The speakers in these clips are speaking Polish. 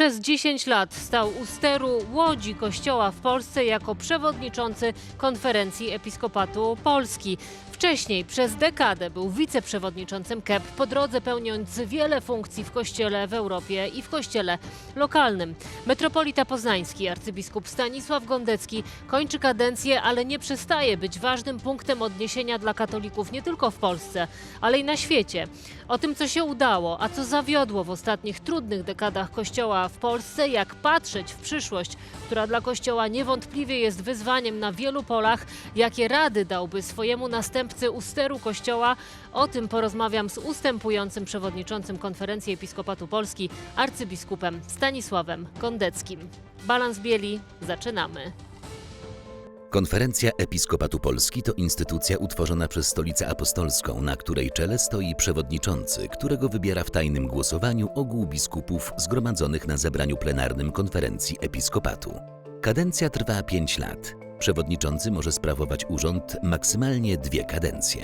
Przez 10 lat stał u steru łodzi kościoła w Polsce jako przewodniczący konferencji Episkopatu Polski. Wcześniej przez dekadę był wiceprzewodniczącym KEP, po drodze pełniąc wiele funkcji w kościele w Europie i w kościele lokalnym. Metropolita poznański, arcybiskup Stanisław Gondecki kończy kadencję, ale nie przestaje być ważnym punktem odniesienia dla katolików nie tylko w Polsce, ale i na świecie. O tym, co się udało, a co zawiodło w ostatnich trudnych dekadach Kościoła w Polsce, jak patrzeć w przyszłość, która dla Kościoła niewątpliwie jest wyzwaniem na wielu polach, jakie rady dałby swojemu następcy u steru Kościoła, o tym porozmawiam z ustępującym przewodniczącym Konferencji Episkopatu Polski, arcybiskupem Stanisławem Gondeckim. Balans Bieli, zaczynamy. Konferencja Episkopatu Polski to instytucja utworzona przez Stolicę Apostolską, na której czele stoi przewodniczący, którego wybiera w tajnym głosowaniu ogół biskupów zgromadzonych na zebraniu plenarnym Konferencji Episkopatu. Kadencja trwa 5 lat. Przewodniczący może sprawować urząd maksymalnie dwie kadencje.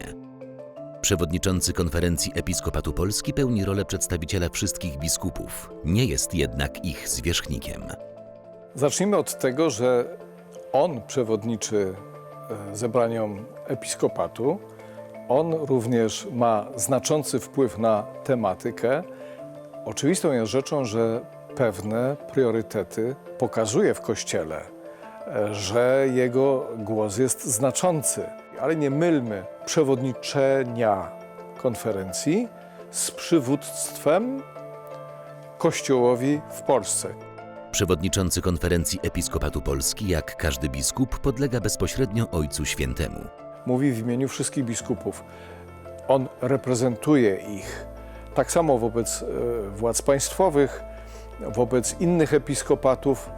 Przewodniczący Konferencji Episkopatu Polski pełni rolę przedstawiciela wszystkich biskupów, nie jest jednak ich zwierzchnikiem. Zacznijmy od tego, że on przewodniczy e, zebraniom episkopatu. On również ma znaczący wpływ na tematykę. Oczywistą jest rzeczą, że pewne priorytety pokazuje w kościele, że jego głos jest znaczący. Ale nie mylmy przewodniczenia konferencji z przywództwem Kościołowi w Polsce. Przewodniczący Konferencji Episkopatu Polski, jak każdy biskup, podlega bezpośrednio Ojcu Świętemu. mówi w imieniu wszystkich biskupów. On reprezentuje ich tak samo wobec e, władz państwowych, wobec innych episkopatów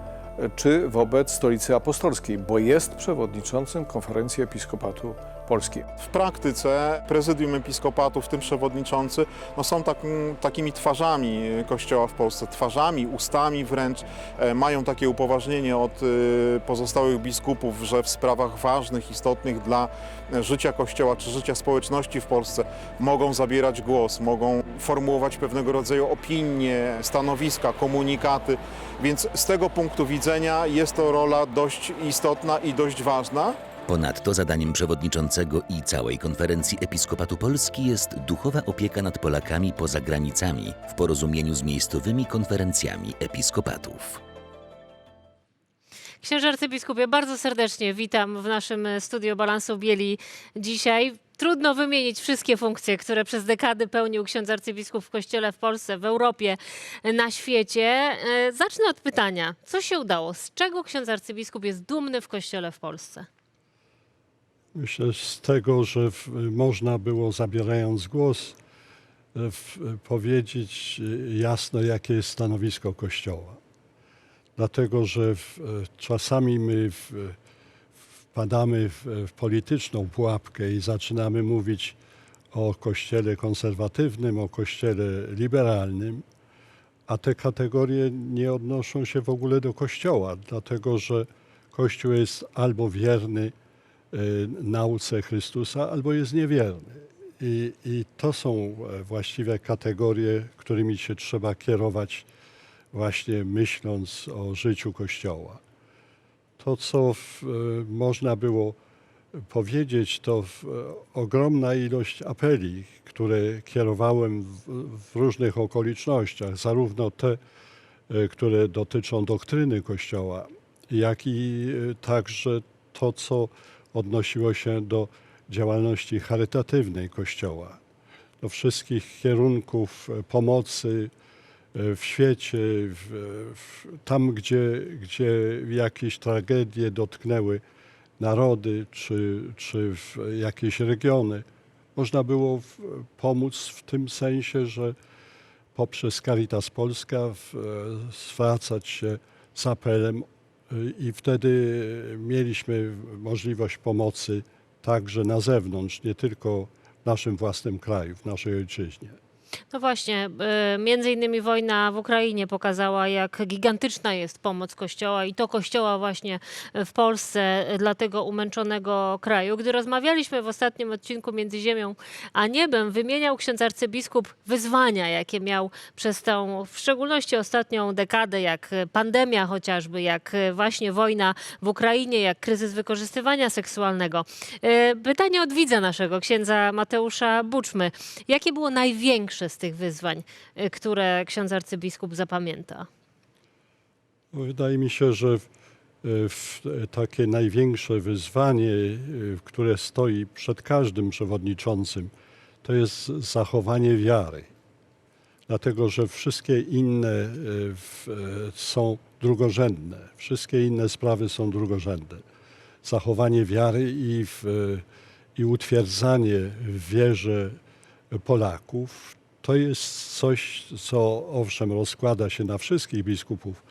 czy wobec Stolicy Apostolskiej, bo jest przewodniczącym Konferencji Episkopatu Polski. W praktyce prezydium episkopatu, w tym przewodniczący, no są tak, takimi twarzami Kościoła w Polsce, twarzami, ustami wręcz. E, Mają takie upoważnienie od e, pozostałych biskupów, że w sprawach ważnych, istotnych dla życia Kościoła czy życia społeczności w Polsce mogą zabierać głos, mogą formułować pewnego rodzaju opinie, stanowiska, komunikaty. Więc z tego punktu widzenia jest to rola dość istotna i dość ważna. Ponadto zadaniem przewodniczącego i całej Konferencji Episkopatu Polski jest duchowa opieka nad Polakami poza granicami w porozumieniu z miejscowymi konferencjami episkopatów. Księże arcybiskupie, bardzo serdecznie witam w naszym studio Balansu Bieli dzisiaj. Trudno wymienić wszystkie funkcje, które przez dekady pełnił ksiądz arcybiskup w Kościele w Polsce, w Europie, na świecie. E, Zacznę od pytania, co się udało? Z czego ksiądz arcybiskup jest dumny w Kościele w Polsce? Myślę z tego, że w, można było zabierając głos e, w, powiedzieć e, jasno, jakie jest stanowisko Kościoła. Dlatego, że w, e, czasami my w, wpadamy w, w polityczną pułapkę i zaczynamy mówić o Kościele konserwatywnym, o Kościele liberalnym, a te kategorie nie odnoszą się w ogóle do Kościoła, dlatego że Kościół jest albo wierny nauce Chrystusa, albo jest niewierny. I, I to są e, właściwe kategorie, którymi się trzeba kierować, właśnie myśląc o życiu Kościoła. To, co w, e, można było powiedzieć, to w, e, ogromna ilość apeli, które kierowałem w, w różnych okolicznościach, zarówno te, które dotyczą doktryny Kościoła, jak i także to, co odnosiło się do działalności charytatywnej Kościoła, do wszystkich kierunków e, pomocy e, w świecie, w, w, tam gdzie, gdzie jakieś tragedie dotknęły narody czy, czy jakieś regiony. Można było w, pomóc w tym sensie, że poprzez Caritas Polska w, e, zwracać się z apelem i wtedy mieliśmy możliwość pomocy także na zewnątrz, nie tylko w naszym własnym kraju, w naszej ojczyźnie. No właśnie, y, między innymi wojna w Ukrainie pokazała, jak gigantyczna jest pomoc Kościoła i to Kościoła właśnie w Polsce dla tego umęczonego kraju. Gdy rozmawialiśmy w ostatnim odcinku Między Ziemią a Niebem, wymieniał ksiądz arcybiskup wyzwania, jakie miał przez tą, w szczególności ostatnią dekadę, jak pandemia chociażby, jak właśnie wojna w Ukrainie, jak kryzys wykorzystywania seksualnego. Y, Pytanie od widza naszego, księdza Mateusza Buczmy. Jakie było największe z tych wyzwań, y, które ksiądz arcybiskup zapamięta? No, Wydaje mi się, że w, w takie największe wyzwanie, y, które stoi przed każdym przewodniczącym, to jest zachowanie wiary. Dlatego, że wszystkie inne y, y, są drugorzędne. Wszystkie inne sprawy są drugorzędne. Zachowanie wiary i, w, i utwierdzanie w wierze Polaków to jest coś, co owszem rozkłada się na wszystkich biskupów,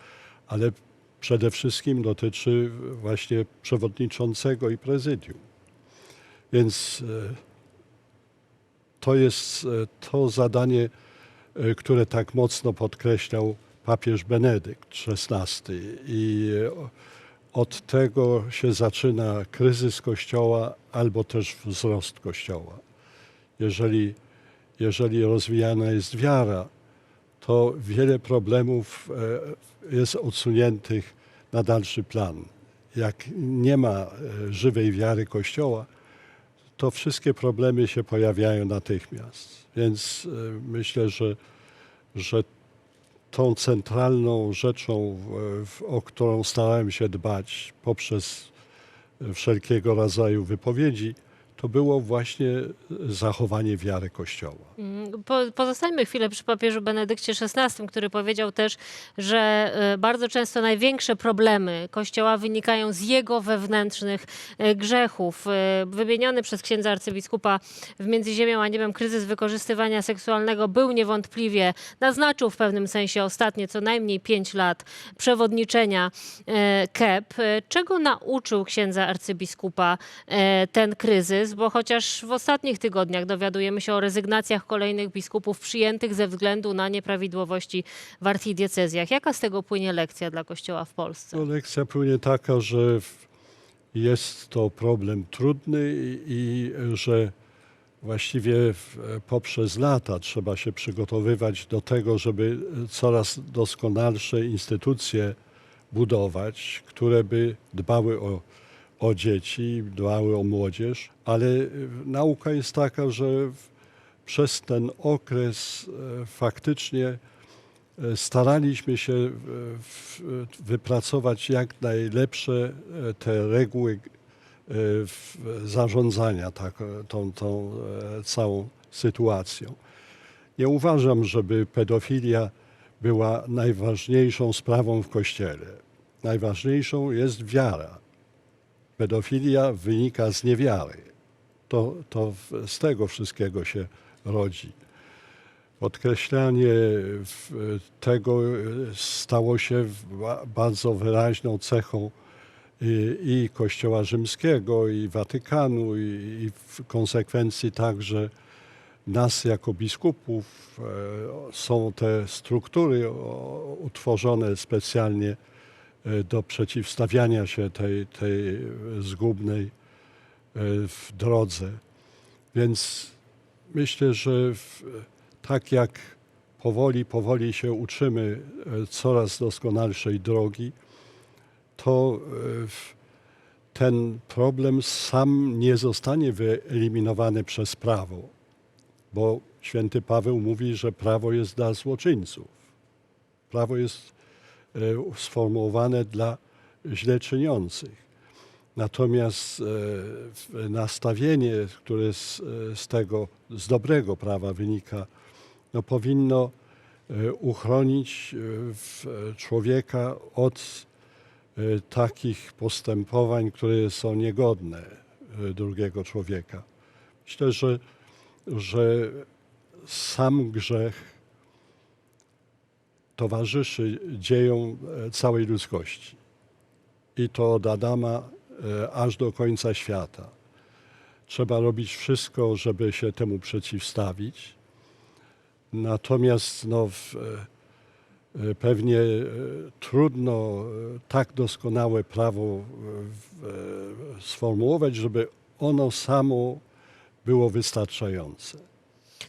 ale przede wszystkim dotyczy właśnie przewodniczącego i prezydium. Więc e, to jest e, to zadanie, e, które tak mocno podkreślał papież Benedykt XVI. I od tego się zaczyna kryzys Kościoła albo też wzrost Kościoła. Jeżeli, jeżeli rozwijana jest wiara, to wiele problemów e, jest odsuniętych na dalszy plan. Jak nie ma e, żywej wiary Kościoła, to wszystkie problemy się pojawiają natychmiast. Więc e, myślę, że, że tą centralną rzeczą, o którą starałem się dbać poprzez wszelkiego rodzaju wypowiedzi, to było właśnie zachowanie wiary Kościoła. Mm, Po, pozostańmy chwilę przy papieżu Benedykcie XVI, który powiedział też, że y, bardzo często największe problemy Kościoła wynikają z jego wewnętrznych y, grzechów. Y, Wymieniony przez księdza arcybiskupa w Między Ziemią a Niebem kryzys wykorzystywania seksualnego był niewątpliwie, naznaczył w pewnym sensie ostatnie co najmniej pięć lat przewodniczenia KEP. Czego nauczył księdza arcybiskupa ten kryzys? Bo chociaż w ostatnich tygodniach dowiadujemy się o rezygnacjach kolejnych biskupów przyjętych ze względu na nieprawidłowości w archidiecezjach. Jaka z tego płynie lekcja dla Kościoła w Polsce? No, lekcja płynie taka, że jest to problem trudny i, że właściwie poprzez lata trzeba się przygotowywać do tego, żeby coraz doskonalsze instytucje budować, które by dbały o, o dzieci, dbały o młodzież, ale y, nauka jest taka, że przez ten okres e, faktycznie E, staraliśmy się e, wypracować jak najlepsze e, te reguły e, zarządzania tak, e, tą, tą e, całą sytuacją. Nie uważam, żeby pedofilia była najważniejszą sprawą w Kościele. Najważniejszą jest wiara. Pedofilia wynika z niewiary. To, to z tego wszystkiego się rodzi. Podkreślanie tego e, stało się bardzo wyraźną cechą i, i Kościoła Rzymskiego, i Watykanu, i, w konsekwencji także nas jako biskupów. E, Są te struktury utworzone specjalnie e, do przeciwstawiania się tej, tej zgubnej e, w drodze. Więc myślę, że w, tak jak powoli, powoli się uczymy e, coraz doskonalszej drogi, to e, ten problem sam nie zostanie wyeliminowany przez prawo, bo święty Paweł mówi, że prawo jest dla złoczyńców. Prawo jest e, sformułowane dla źle czyniących. Natomiast e, nastawienie, które z, e, z tego, z dobrego prawa wynika, no powinno e, uchronić e, e, człowieka od e, takich postępowań, które są niegodne e, drugiego człowieka. Myślę, że, że sam grzech towarzyszy dziejom e, całej ludzkości. I to od Adama e, aż do końca świata. Trzeba robić wszystko, żeby się temu przeciwstawić. Natomiast no, w, e, pewnie trudno tak doskonałe prawo sformułować, żeby ono samo było wystarczające.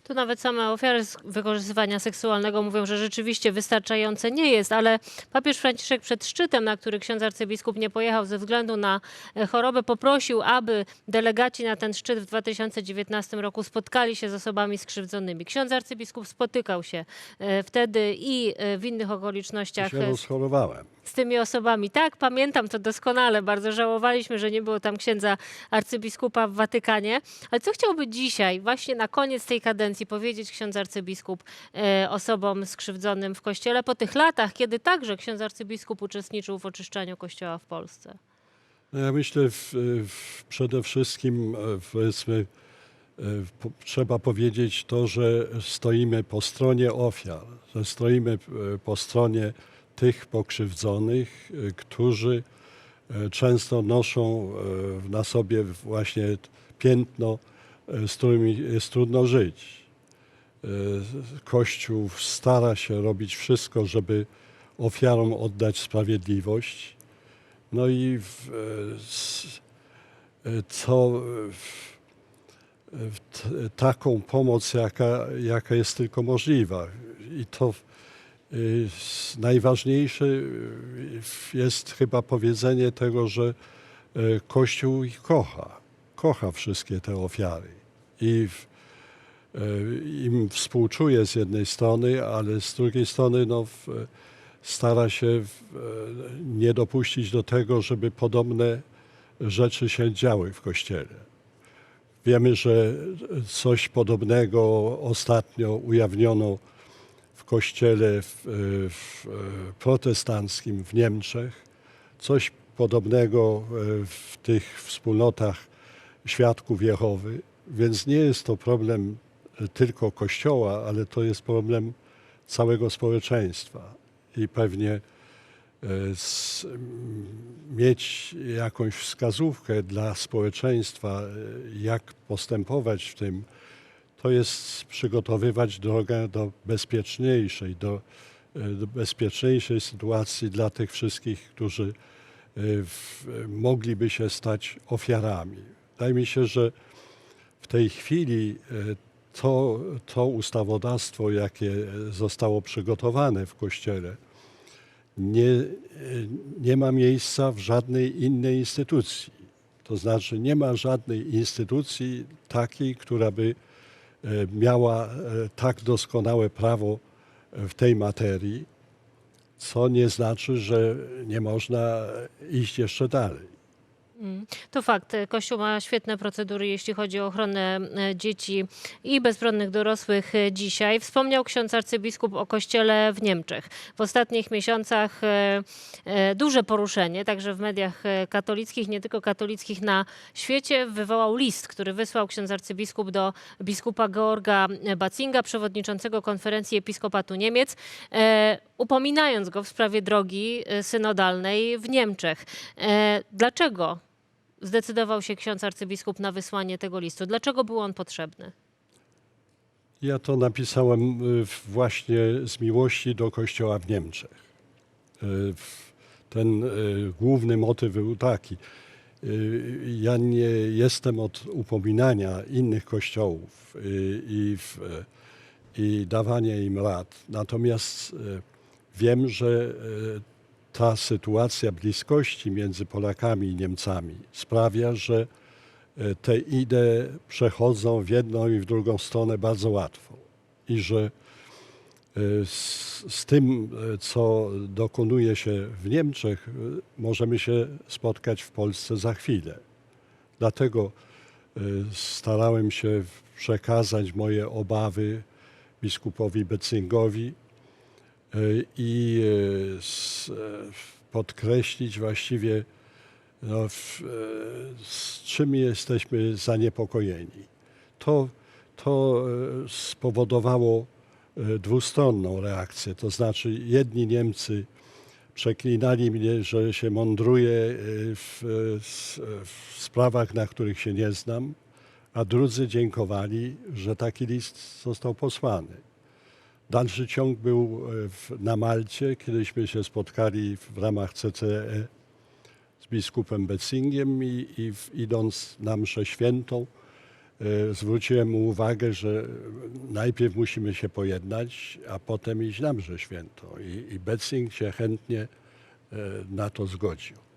Tu nawet same ofiary z- wykorzystywania seksualnego mówią, że rzeczywiście wystarczające nie jest, ale papież Franciszek przed szczytem, na który ksiądz arcybiskup nie pojechał ze względu na e, chorobę, poprosił, aby delegaci na ten szczyt w 2019 roku spotkali się z osobami skrzywdzonymi. Ksiądz arcybiskup spotykał się e, wtedy i e, w innych okolicznościach się e, rozchorowałem. Z tymi osobami. Tak, pamiętam to doskonale. Bardzo żałowaliśmy, że nie było tam księdza arcybiskupa w Watykanie. Ale co chciałby dzisiaj, właśnie na koniec tej kadencji, powiedzieć ksiądz arcybiskup e, osobom skrzywdzonym w kościele po tych latach, kiedy także ksiądz arcybiskup uczestniczył w oczyszczaniu kościoła w Polsce? No ja myślę w, w, przede wszystkim e, powiedzmy, e, trzeba powiedzieć to, że stoimy po stronie ofiar, że stoimy e, po stronie tych pokrzywdzonych, e, którzy e, często noszą e, na sobie właśnie piętno, z którym jest trudno żyć. Kościół stara się robić wszystko, żeby ofiarom oddać sprawiedliwość. No i w, co taką pomoc, jaka, jaka jest tylko możliwa. I to y, najważniejsze y, jest chyba powiedzenie tego, że e, Kościół ich kocha. Kocha wszystkie te ofiary. I im współczuje z jednej strony, ale z drugiej strony no, stara się nie dopuścić do tego, żeby podobne rzeczy się działy w Kościele. Wiemy, że coś podobnego ostatnio ujawniono Kościele w, w e, protestanckim w Niemczech. Coś podobnego e, w tych wspólnotach świadków Jehowy. Więc nie jest to problem e, tylko Kościoła, ale to jest problem całego społeczeństwa. I pewnie e, m, mieć jakąś wskazówkę dla społeczeństwa, e, jak postępować w tym, to jest przygotowywać drogę do bezpieczniejszej, do, e, do bezpieczniejszej sytuacji dla tych wszystkich, którzy e, w, mogliby się stać ofiarami. Wydaje mi się, że w tej chwili e, to, to ustawodawstwo, jakie zostało przygotowane w Kościele, nie, nie ma miejsca w żadnej innej instytucji. To znaczy nie ma żadnej instytucji takiej, która by miała e, tak doskonałe prawo w tej materii, co nie znaczy, że nie można iść jeszcze dalej. To fakt. Kościół ma świetne procedury, jeśli chodzi o ochronę e, dzieci i bezbronnych dorosłych e, dzisiaj. Wspomniał ksiądz arcybiskup o kościele w Niemczech. W ostatnich miesiącach e, duże poruszenie, także w mediach katolickich, nie tylko katolickich na świecie, wywołał list, który wysłał ksiądz arcybiskup do biskupa Georga Bacinga, przewodniczącego konferencji episkopatu Niemiec, upominając go w sprawie drogi synodalnej w Niemczech. Dlaczego zdecydował się ksiądz arcybiskup na wysłanie tego listu? Dlaczego był on potrzebny? Ja to napisałem y, właśnie z miłości do kościoła w Niemczech. Y, Ten y, główny motyw był taki. Ja nie jestem od upominania innych kościołów i, w, i dawania im rad. Natomiast wiem, że ta sytuacja bliskości między Polakami i Niemcami sprawia, że e, te idee przechodzą w jedną i w drugą stronę bardzo łatwo. I że e, z, z tym, e, co dokonuje się w Niemczech, możemy się spotkać w Polsce za chwilę. Dlatego starałem się przekazać moje obawy biskupowi Becyngowi i e, e, podkreślić właściwie no, e, z czym jesteśmy zaniepokojeni. To, to e, spowodowało e, dwustronną reakcję. To znaczy jedni Niemcy przeklinali mnie, że się mądruję e, w, e, e, w sprawach, na których się nie znam, a drudzy dziękowali, że taki list został posłany. Dalszy ciąg był e, w, na Malcie, kiedyśmy się spotkali w ramach CCE z biskupem Betzingiem i, i w, idąc na mszę świętą e, zwróciłem mu uwagę, że najpierw musimy się pojednać, a potem iść na mszę świętą. I, i Betzing się chętnie e, na to zgodził.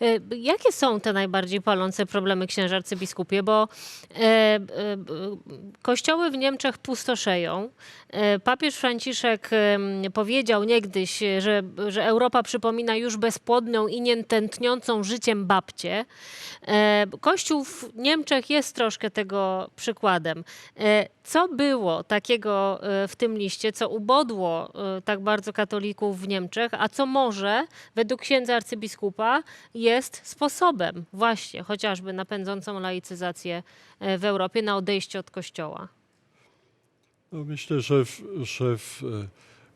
E, Jakie są te najbardziej palące problemy księża arcybiskupie? Bo e, e, kościoły w Niemczech pustoszeją. Papież Franciszek powiedział niegdyś, że, że Europa przypomina już bezpłodną i nietętniącą życiem babcię. Kościół w Niemczech jest troszkę tego przykładem. Co było takiego e, w tym liście, co ubodło e, tak bardzo katolików w Niemczech, a co może według księdza arcybiskupa jest sposobem właśnie chociażby na laicyzację e, w Europie, na odejście od Kościoła? No myślę, że, w, że w,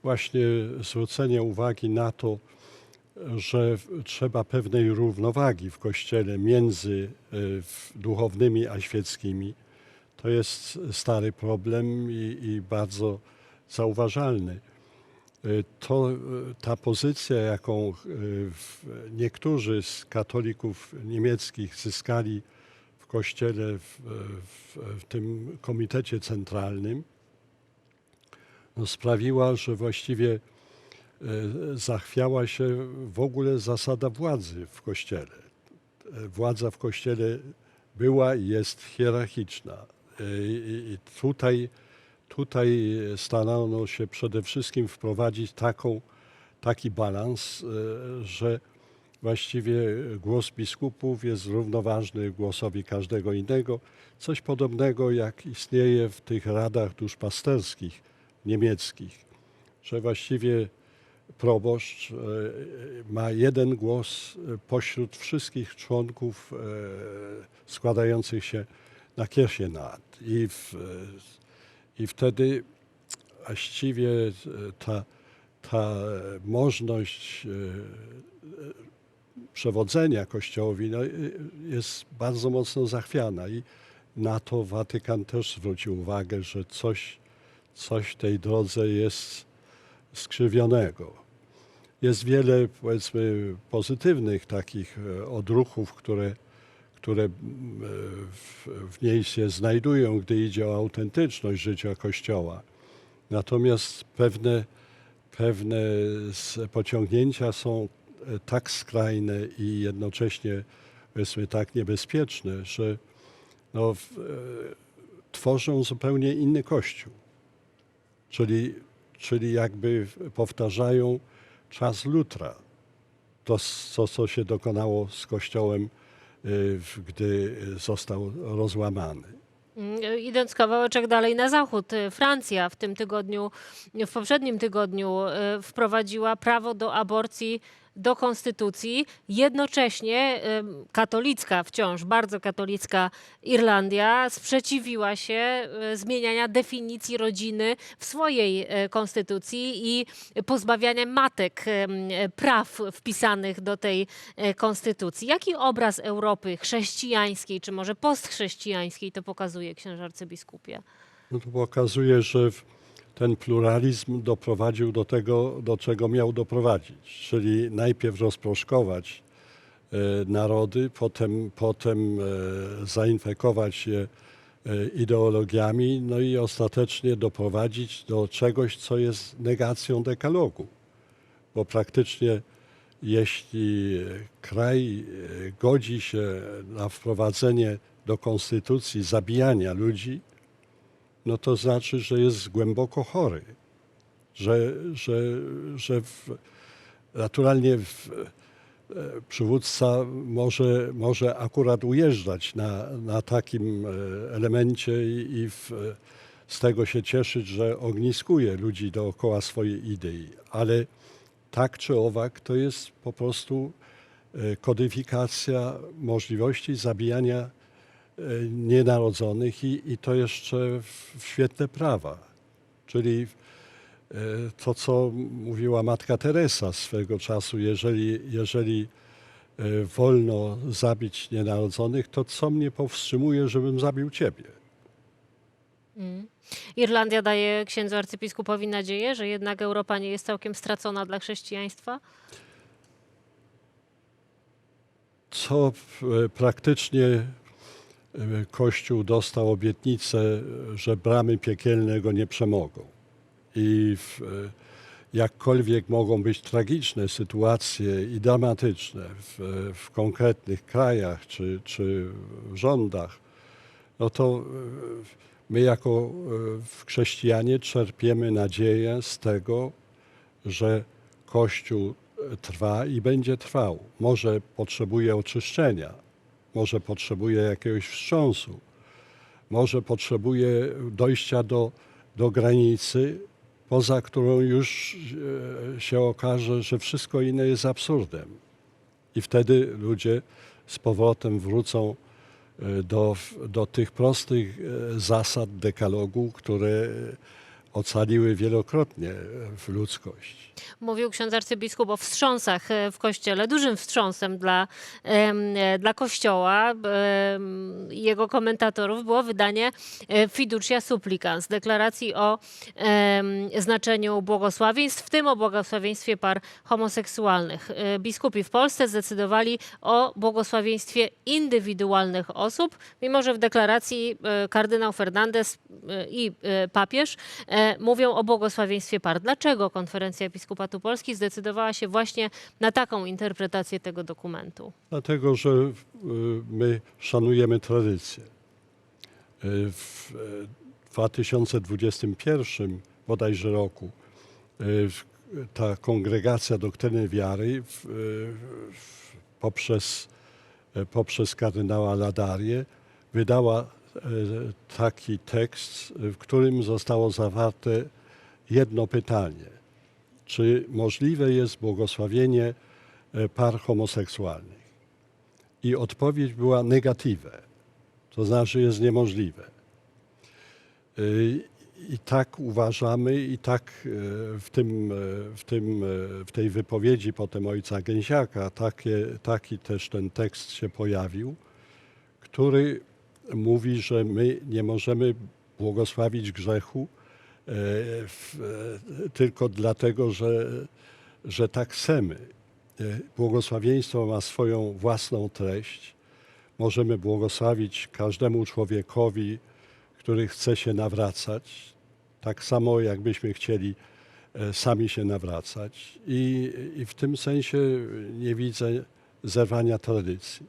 właśnie zwrócenie uwagi na to, że trzeba pewnej równowagi w Kościele między duchownymi a świeckimi, to jest stary problem i, i bardzo zauważalny. E, To e, ta pozycja, jaką w- niektórzy z katolików niemieckich zyskali w Kościele, w, w, w tym komitecie centralnym, no, sprawiła, że właściwie zachwiała się w ogóle zasada władzy w Kościele. Władza w Kościele była i jest hierarchiczna. I i tutaj, tutaj starano się przede wszystkim wprowadzić taką, taki balans, e, że właściwie głos biskupów jest równoważny głosowi każdego innego. Coś podobnego jak istnieje w tych radach duszpasterskich niemieckich, że właściwie proboszcz ma jeden głos pośród wszystkich członków składających się na Kirchenrat. I, w, e, I wtedy właściwie e, ta, ta możliwość e, przewodzenia Kościołowi no, jest bardzo mocno zachwiana i na to Watykan też zwrócił uwagę, że coś, coś w tej drodze jest skrzywionego. Jest wiele, powiedzmy, pozytywnych takich odruchów, które, które e, w, w niej się znajdują, gdy idzie o autentyczność życia Kościoła. Natomiast pewne, pewne pociągnięcia są e, tak skrajne i jednocześnie powiedzmy tak niebezpieczne, że no, w, e, tworzą zupełnie inny kościół. Czyli, czyli jakby powtarzają czas Lutra. To, co, co się dokonało z kościołem, gdy został rozłamany. Mm, Idąc kawałeczek dalej na zachód, y, Francja w tym tygodniu, w poprzednim tygodniu y, wprowadziła prawo do aborcji do konstytucji. Jednocześnie katolicka wciąż, bardzo katolicka Irlandia sprzeciwiła się y, zmieniania definicji rodziny w swojej y, konstytucji i pozbawiania matek y, praw wpisanych do tej konstytucji. Jaki obraz Europy chrześcijańskiej, czy może postchrześcijańskiej to pokazuje księże arcybiskupie? No to pokazuje, że w- ten pluralizm doprowadził do tego, do czego miał doprowadzić, czyli najpierw rozproszkować e, narody, potem, potem e, zainfekować je e, ideologiami, no i ostatecznie doprowadzić do czegoś, co jest negacją dekalogu. Bo praktycznie jeśli kraj godzi się na wprowadzenie do konstytucji zabijania ludzi, no to znaczy, że jest głęboko chory. Że, że, że w, naturalnie w, e, przywódca może, może akurat ujeżdżać na, na takim e, elemencie i, i w, z tego się cieszyć, że ogniskuje ludzi dookoła swojej idei. Ale tak czy owak to jest po prostu e, kodyfikacja możliwości zabijania nienarodzonych i, i to jeszcze w, w świetle prawa. Czyli e, to, co mówiła matka Teresa swego czasu, jeżeli, jeżeli e, wolno zabić nienarodzonych, to co mnie powstrzymuje, żebym zabił ciebie? Irlandia daje księdzu arcybiskupowi nadzieję, że jednak Europa nie jest całkiem stracona dla chrześcijaństwa? co e, praktycznie e, Kościół dostał obietnicę, że bramy piekielne go nie przemogą. I w, e, jakkolwiek mogą być tragiczne sytuacje i dramatyczne w, w konkretnych krajach czy, czy rządach, no to e, my jako e, chrześcijanie czerpiemy nadzieję z tego, że Kościół trwa i będzie trwał. Może potrzebuje oczyszczenia, może potrzebuje jakiegoś wstrząsu, może potrzebuje dojścia do, do granicy, poza którą już e, się okaże, że wszystko inne jest absurdem. I wtedy ludzie z powrotem wrócą e, do, do tych prostych e, zasad dekalogu, które ocaliły wielokrotnie w ludzkość. Mówił ksiądz arcybiskup o wstrząsach e, w kościele, dużym wstrząsem dla, e, dla kościoła. Jego komentatorów było wydanie e, Fiducia Supplicans, deklaracji o znaczeniu błogosławieństw, w tym o błogosławieństwie par homoseksualnych. E, Biskupi w Polsce zdecydowali o błogosławieństwie indywidualnych osób, mimo że w deklaracji e, kardynał Fernandez e, i e, papież e, mówią o błogosławieństwie par. Dlaczego konferencja Episkopatu Polski zdecydowała się właśnie na taką interpretację tego dokumentu? Dlatego, że y, my szanujemy tradycję. Y, W y, 2021 bodajże roku ta kongregacja doktryny wiary poprzez, poprzez kardynała Ladarię wydała taki tekst, w którym zostało zawarte jedno pytanie. Czy możliwe jest błogosławienie e, par homoseksualnych? I odpowiedź była negatywna, to znaczy jest niemożliwe. Y, I tak uważamy, i tak e, w, tym, e, w, tym, e, w tej wypowiedzi potem ojca Gęsiaka takie, taki też ten tekst się pojawił, który mówi, że my nie możemy błogosławić grzechu e, e, tylko dlatego, że, że tak chcemy. E, Błogosławieństwo ma swoją własną treść. Możemy błogosławić każdemu człowiekowi, który chce się nawracać, tak samo jakbyśmy chcieli sami się nawracać. I, I w tym sensie nie widzę zerwania tradycji.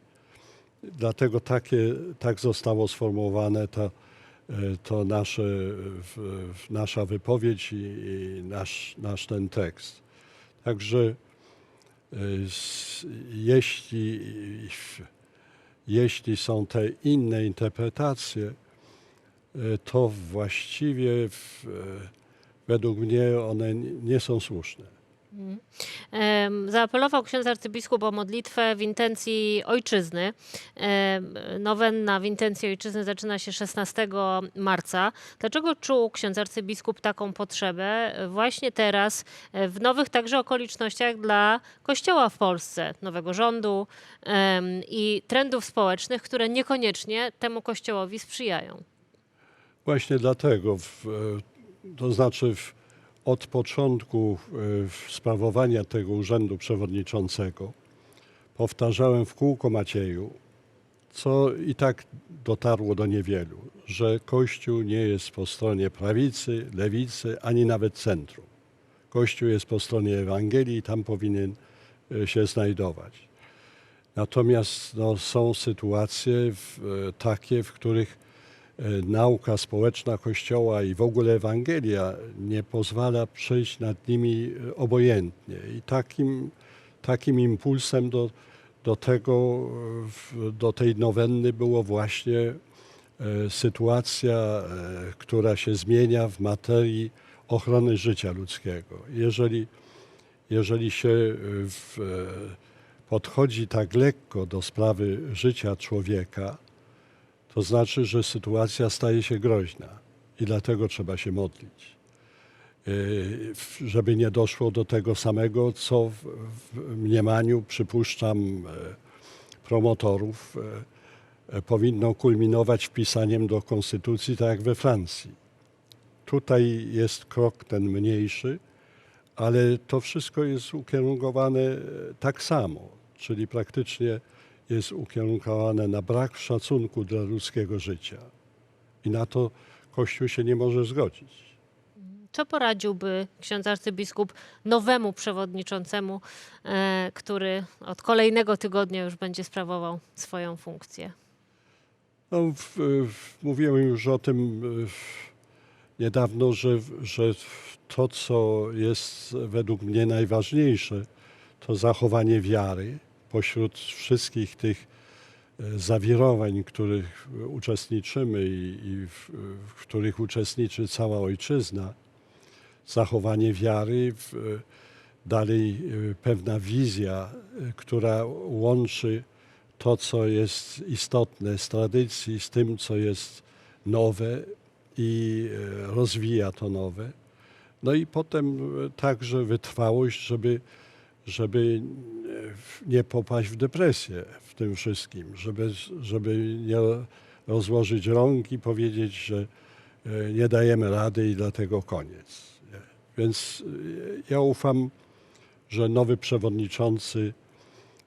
Dlatego takie, tak zostało sformułowane to, e, to nasze, nasza wypowiedź i, i nasz, nasz ten tekst. Także e, jeśli, jeśli są te inne interpretacje, e, to właściwie w, według mnie one nie są słuszne. Zaapelował ksiądz arcybiskup o modlitwę w intencji ojczyzny. Nowenna w intencji ojczyzny zaczyna się 16 marca. Dlaczego czuł ksiądz arcybiskup taką potrzebę właśnie teraz, e, w nowych także okolicznościach dla Kościoła w Polsce, nowego rządu i trendów społecznych, które niekoniecznie temu Kościołowi sprzyjają? Właśnie dlatego, w, e, to znaczy w, od początku e, sprawowania tego urzędu przewodniczącego powtarzałem w kółko Macieju, co i tak dotarło do niewielu, że Kościół nie jest po stronie prawicy, lewicy, ani nawet centrum. Kościół jest po stronie Ewangelii i tam powinien e, się znajdować. Natomiast no, są sytuacje w, e, takie, w których nauka społeczna Kościoła i w ogóle Ewangelia nie pozwala przejść nad nimi e, obojętnie. I takim, takim impulsem do, do tego, e, do tej nowenny było właśnie e, sytuacja, e, która się zmienia w materii ochrony życia ludzkiego. Jeżeli, jeżeli się e, w, e, podchodzi tak lekko do sprawy życia człowieka, to znaczy, że sytuacja staje się groźna i dlatego trzeba się modlić. W- Żeby nie doszło do tego samego, co w, mniemaniu, przypuszczam, e, promotorów, e, e, powinno kulminować wpisaniem do konstytucji, tak jak we Francji. Tutaj jest krok ten mniejszy, ale to wszystko jest ukierunkowane e, tak samo, czyli praktycznie jest ukierunkowane na brak szacunku dla ludzkiego życia. I na to Kościół się nie może zgodzić. Co poradziłby ksiądz arcybiskup nowemu przewodniczącemu, e, który od kolejnego tygodnia już będzie sprawował swoją funkcję? No, w, w, mówiłem już o tym e, niedawno, że, że to, co jest według mnie najważniejsze, to zachowanie wiary pośród wszystkich tych e, zawirowań, których uczestniczymy i, i w, w których uczestniczy cała ojczyzna. Zachowanie wiary, w, dalej e, pewna wizja, e, która łączy to, co jest istotne z tradycji, z tym, co jest nowe i e, rozwija to nowe. No i potem e, także wytrwałość, żeby, żeby e, nie popaść w depresję w tym wszystkim, żeby, żeby nie rozłożyć rąk i powiedzieć, że e, nie dajemy rady i dlatego koniec. nie. Więc e, ja ufam, że nowy przewodniczący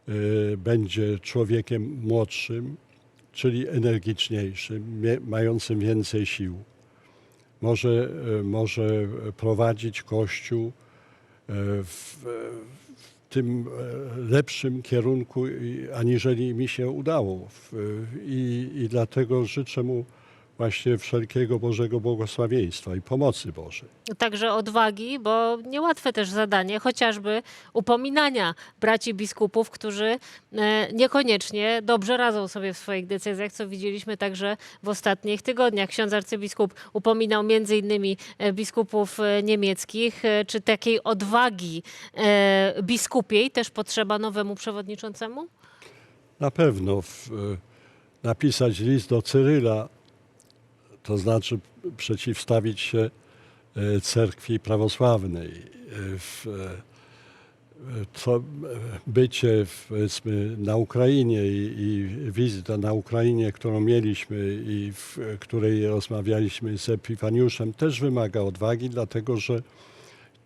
y, będzie człowiekiem młodszym, czyli energiczniejszym, mającym więcej sił. Może, może prowadzić Kościół w tym y, lepszym kierunku, aniżeli mi się udało. I, I dlatego życzę mu właśnie wszelkiego Bożego błogosławieństwa i pomocy Bożej. Także odwagi, bo niełatwe też zadanie, chociażby upominania braci biskupów, którzy e, niekoniecznie dobrze radzą sobie w swoich decyzjach, co widzieliśmy także w ostatnich tygodniach. Ksiądz arcybiskup upominał między innymi e, biskupów e, niemieckich. Czy takiej odwagi biskupiej też potrzeba nowemu przewodniczącemu? Na pewno w, napisać list do Cyryla, to znaczy przeciwstawić się e, cerkwi prawosławnej. E, W, e, to bycie na Ukrainie i, i wizyta na Ukrainie, którą mieliśmy i w której rozmawialiśmy z Epifaniuszem, też wymaga odwagi, dlatego że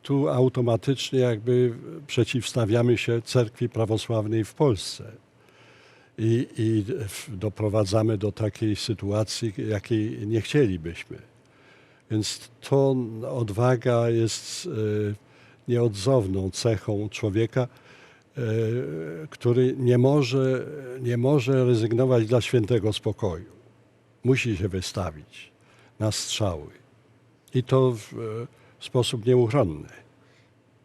tu automatycznie jakby przeciwstawiamy się cerkwi prawosławnej w Polsce i, i doprowadzamy do takiej sytuacji, jakiej nie chcielibyśmy. Więc to odwaga jest e, nieodzowną cechą człowieka, e, który nie może, nie może rezygnować dla świętego spokoju. Musi się wystawić na strzały. I to w e, sposób nieuchronny.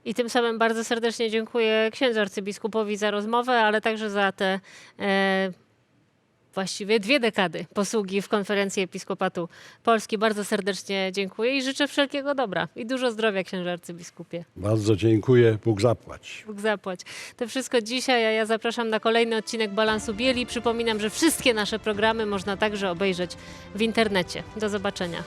I tym samym bardzo serdecznie dziękuję księdzu arcybiskupowi za rozmowę, ale także za te e, właściwie dwie dekady posługi w konferencji Episkopatu Polski. Bardzo serdecznie dziękuję i życzę wszelkiego dobra i dużo zdrowia księże arcybiskupie. Bardzo dziękuję. Bóg zapłać. Bóg zapłać. To wszystko dzisiaj, a ja zapraszam na kolejny odcinek Balansu Bieli. Przypominam, że wszystkie nasze programy można także obejrzeć w internecie. Do zobaczenia.